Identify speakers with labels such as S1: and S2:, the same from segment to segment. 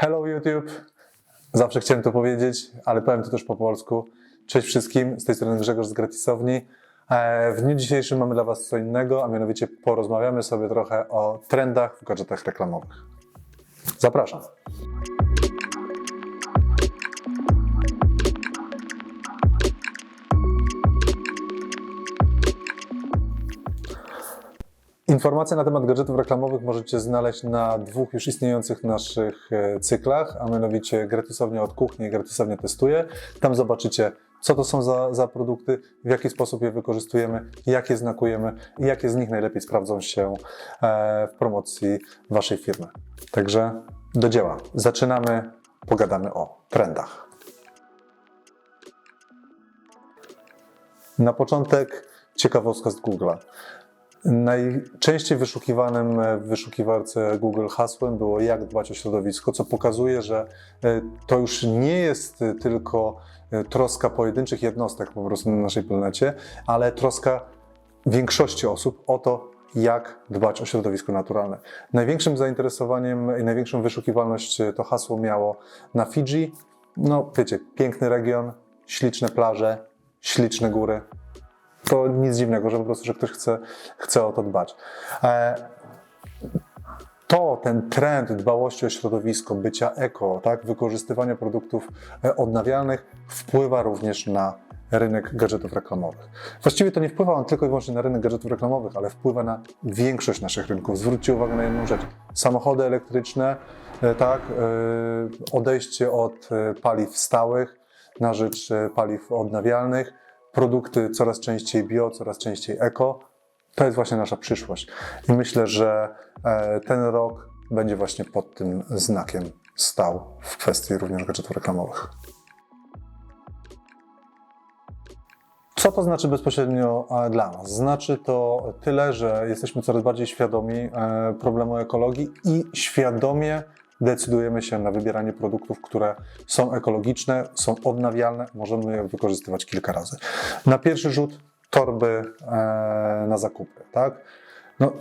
S1: Hello YouTube! Zawsze chciałem to powiedzieć, ale powiem to też po polsku. Cześć wszystkim, z tej strony Grzegorz z Gratisowni. E, W dniu dzisiejszym mamy dla Was co innego, a mianowicie porozmawiamy sobie trochę o trendach w gadżetach reklamowych. Zapraszam. Informacje na temat gadżetów reklamowych możecie znaleźć na dwóch już istniejących naszych e, cyklach, a mianowicie Gratisownia od kuchni i Gratisownia testuje. Tam zobaczycie, co to są za, za produkty, w jaki sposób je wykorzystujemy, jak je znakujemy i jakie z nich najlepiej sprawdzą się e, w promocji Waszej firmy. Także do dzieła. Zaczynamy, pogadamy o trendach. Na początek ciekawostka z Google'a. Najczęściej wyszukiwanym w wyszukiwarce Google hasłem było jak dbać o środowisko, co pokazuje, że e, to już nie jest e, tylko e, troska pojedynczych jednostek po prostu na naszej planecie, ale troska większości osób o to, jak dbać o środowisko naturalne. Największym zainteresowaniem i największą wyszukiwalność to hasło miało na Fidżi. No wiecie, piękny region, śliczne plaże, śliczne góry, to nic dziwnego, że po prostu, że ktoś chce, chce o to dbać. E, To, ten trend dbałości o środowisko, bycia eko, tak, wykorzystywania produktów e, odnawialnych wpływa również na rynek gadżetów reklamowych. Właściwie to nie wpływa on tylko i wyłącznie na rynek gadżetów reklamowych, ale wpływa na większość naszych rynków. Zwróćcie uwagę na jedną rzecz. Samochody elektryczne, e, tak, odejście od paliw stałych na rzecz paliw odnawialnych, produkty coraz częściej bio, coraz częściej eko. To jest właśnie nasza przyszłość. I myślę, że e, ten rok będzie właśnie pod tym znakiem stał w kwestii również gadżetów reklamowych. Co to znaczy bezpośrednio e, dla nas? Znaczy to tyle, że jesteśmy coraz bardziej świadomi e, problemu ekologii i świadomie decydujemy się na wybieranie produktów, które są ekologiczne, są odnawialne, możemy je wykorzystywać kilka razy. Na pierwszy rzut torby e, na zakupy, tak? No,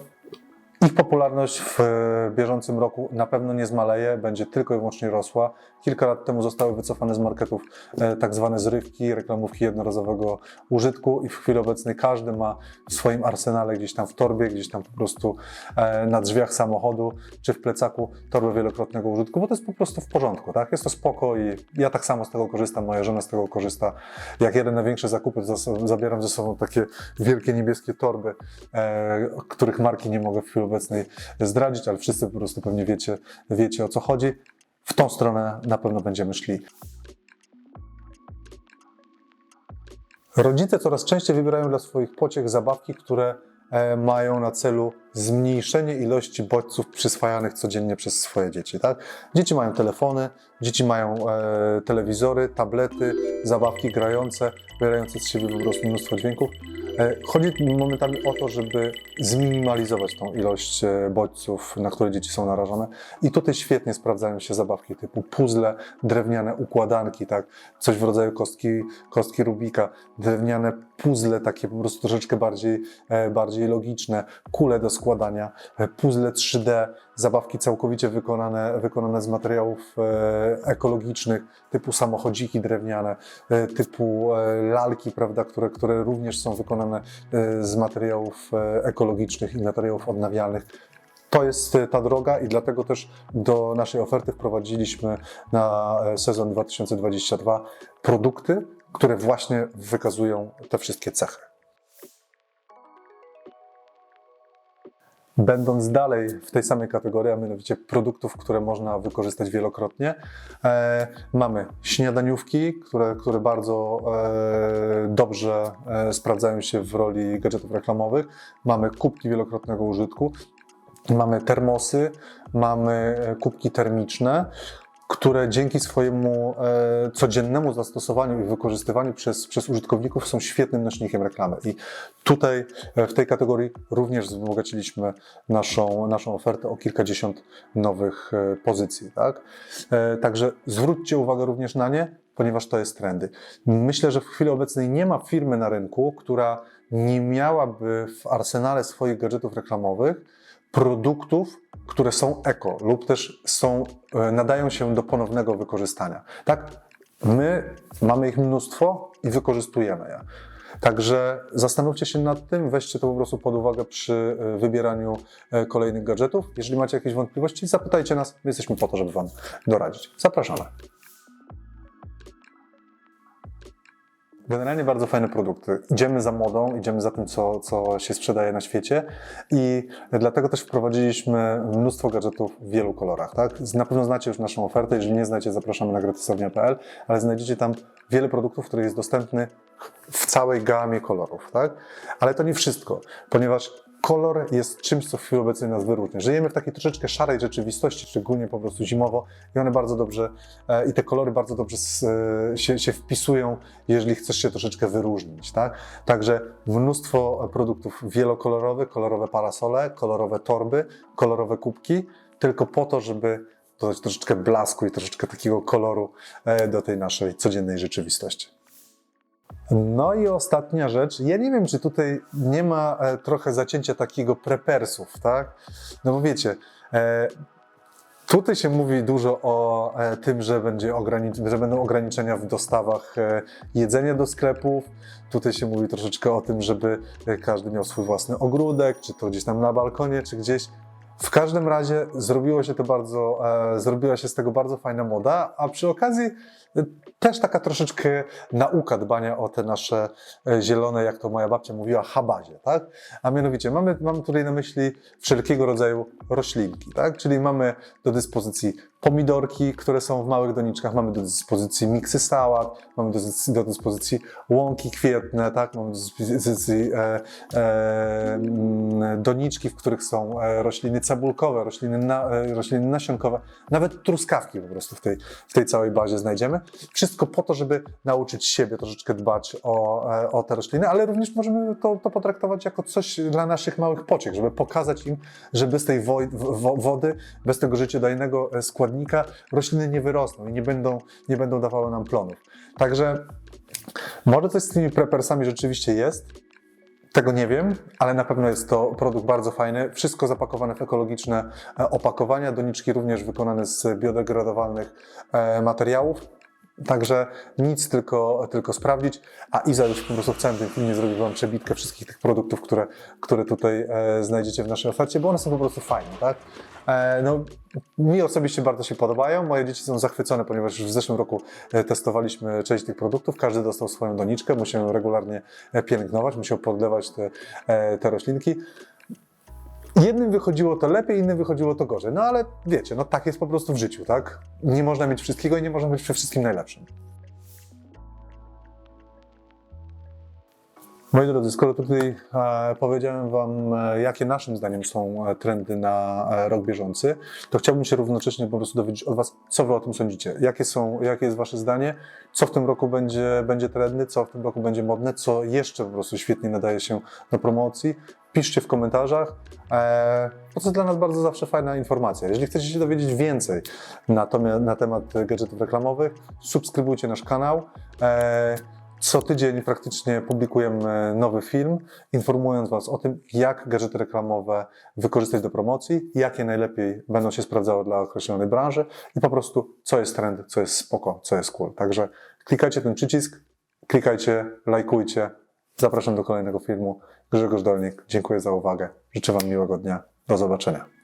S1: ich popularność w e, bieżącym roku na pewno nie zmaleje, będzie tylko i wyłącznie rosła. Kilka lat temu zostały wycofane z marketów e, tak zwane zrywki, reklamówki jednorazowego użytku i w chwili obecnej każdy ma w swoim arsenale gdzieś tam w torbie, gdzieś tam po prostu e, na drzwiach samochodu czy w plecaku torbę wielokrotnego użytku, bo to jest po prostu w porządku, tak? Jest to spoko i ja tak samo z tego korzystam, moja żona z tego korzysta. Jak jeden na większe zakupy zabieram ze sobą takie wielkie niebieskie torby, których marki nie mogę w chwili obecnej zdradzić, ale wszyscy po prostu pewnie wiecie, wiecie o co chodzi. W tą stronę na pewno będziemy szli. Rodzice coraz częściej wybierają dla swoich pociech zabawki, które e, mają na celu zmniejszenie ilości bodźców przyswajanych codziennie przez swoje dzieci. Tak? Dzieci mają telefony, dzieci mają e, telewizory, tablety, zabawki grające, wybierające z siebie po prostu mnóstwo dźwięków. E, Chodzi momentami o to, żeby zminimalizować tą ilość e, bodźców, na które dzieci są narażone. I tutaj świetnie sprawdzają się zabawki typu puzzle, drewniane układanki, tak? coś w rodzaju kostki, kostki Rubika, drewniane puzzle, takie po prostu troszeczkę bardziej, e, bardziej logiczne, kule do składania, e, puzzle 3D, zabawki całkowicie wykonane, wykonane z materiałów e, ekologicznych, typu samochodziki drewniane, typu lalki, prawda, które, które również są wykonane z materiałów ekologicznych i materiałów odnawialnych. To jest ta droga i dlatego też do naszej oferty wprowadziliśmy na sezon 2022 produkty, które właśnie wykazują te wszystkie cechy. Będąc dalej w tej samej kategorii, a mianowicie produktów, które można wykorzystać wielokrotnie, e, mamy śniadaniówki, które, które bardzo e, dobrze e, sprawdzają się w roli gadżetów reklamowych. Mamy kubki wielokrotnego użytku, mamy termosy, mamy e, kubki termiczne, które dzięki swojemu e, codziennemu zastosowaniu i wykorzystywaniu przez, przez użytkowników są świetnym nośnikiem reklamy. I tutaj e, w tej kategorii również wzbogaciliśmy naszą, naszą ofertę o kilkadziesiąt nowych e, pozycji. Tak? E, także zwróćcie uwagę również na nie, ponieważ to jest trendy. Myślę, że w chwili obecnej nie ma firmy na rynku, która nie miałaby w arsenale swoich gadżetów reklamowych produktów, które są eko lub też są, e, nadają się do ponownego wykorzystania. Tak? My mamy ich mnóstwo i wykorzystujemy je. Także zastanówcie się nad tym, weźcie to po prostu pod uwagę przy e, wybieraniu e, kolejnych gadżetów. Jeżeli macie jakieś wątpliwości, zapytajcie nas, my jesteśmy po to, żeby Wam doradzić. Zapraszamy. Generalnie bardzo fajne produkty. Idziemy za modą, idziemy za tym, co, co się sprzedaje na świecie i dlatego też wprowadziliśmy mnóstwo gadżetów w wielu kolorach. Tak? Na pewno znacie już naszą ofertę, jeżeli nie znacie, zapraszamy na gratysownia.pl, ale znajdziecie tam wiele produktów, które jest dostępny w całej gamie kolorów. Tak? Ale to nie wszystko, ponieważ kolor jest czymś, co w chwili obecnej nas wyróżnia. Żyjemy w takiej troszeczkę szarej rzeczywistości, szczególnie po prostu zimowo i one bardzo dobrze, e, i te kolory bardzo dobrze e, się, się wpisują, jeżeli chcesz się troszeczkę wyróżnić, tak? Także mnóstwo produktów wielokolorowych, kolorowe parasole, kolorowe torby, kolorowe kubki, tylko po to, żeby dodać troszeczkę blasku i troszeczkę takiego koloru e, do tej naszej codziennej rzeczywistości. No i ostatnia rzecz. Ja nie wiem, czy tutaj nie ma e, trochę zacięcia takiego prepersów, tak? No bo wiecie, e, tutaj się mówi dużo o e, tym, że, będzie że będą ograniczenia w dostawach jedzenia do sklepów. Tutaj się mówi troszeczkę o tym, żeby każdy miał swój własny ogródek, czy to gdzieś tam na balkonie, czy gdzieś. W każdym razie zrobiło się to bardzo, zrobiła się z tego bardzo fajna moda, a przy okazji też taka troszeczkę nauka dbania o te nasze e, zielone, jak to moja babcia mówiła, habazie, tak? A mianowicie mamy, mamy tutaj na myśli wszelkiego rodzaju roślinki, tak? Czyli mamy do dyspozycji pomidorki, które są w małych doniczkach, mamy do dyspozycji miksy sałat, mamy do, do dyspozycji łąki kwietne, tak? Mamy do dyspozycji e, e, mm, doniczki, w których są e, rośliny cebulkowe, rośliny, na, e, rośliny nasionkowe, nawet truskawki po prostu w tej, w tej całej bazie znajdziemy. Wszystko po to, żeby nauczyć siebie troszeczkę dbać o, e, o te rośliny, ale również możemy to, to potraktować jako coś dla naszych małych pociech, żeby pokazać im, że bez tej wo, wo, wody, bez tego życiodajnego e, składnika rośliny nie wyrosną i nie będą, nie będą dawały nam plonów. Także może coś z tymi prepersami rzeczywiście jest, tego nie wiem, ale na pewno jest to produkt bardzo fajny. Wszystko zapakowane w ekologiczne e, opakowania, doniczki również wykonane z biodegradowalnych e, materiałów. Także nic, tylko, tylko sprawdzić. A Iza już po prostu w całym tym filmie zrobił Wam przebitkę wszystkich tych produktów, które, które tutaj e, znajdziecie w naszej ofercie, bo one są po prostu fajne, tak? E, no, mi osobiście bardzo się podobają. Moje dzieci są zachwycone, ponieważ już w zeszłym roku e, testowaliśmy część tych produktów. Każdy dostał swoją doniczkę, musiał ją regularnie e, pielęgnować, musiał podlewać te, e, te roślinki. Jednym wychodziło to lepiej, innym wychodziło to gorzej. No ale wiecie, no tak jest po prostu w życiu, tak? Nie można mieć wszystkiego i nie można być we wszystkim najlepszym. Moi drodzy, skoro tutaj e, powiedziałem Wam, e, jakie naszym zdaniem są e, trendy na rok bieżący, to chciałbym się równocześnie po prostu dowiedzieć od Was, co Wy o tym sądzicie. Jakie, są, jakie jest Wasze zdanie? Co w tym roku będzie, będzie trendy? Co w tym roku będzie modne? Co jeszcze po prostu świetnie nadaje się do promocji? Piszcie w komentarzach, to jest dla nas bardzo zawsze fajna informacja. Jeżeli chcecie się dowiedzieć więcej na, to, na temat gadżetów reklamowych, subskrybujcie nasz kanał. Co tydzień praktycznie publikujemy nowy film, informując Was o tym, jak gadżety reklamowe wykorzystać do promocji, jakie najlepiej będą się sprawdzały dla określonej branży i po prostu co jest trend, co jest spoko, co jest cool. Także klikajcie ten przycisk, klikajcie, lajkujcie. Zapraszam do kolejnego filmu. Grzegorz Dolnik, dziękuję za uwagę. Życzę Wam miłego dnia. Do zobaczenia.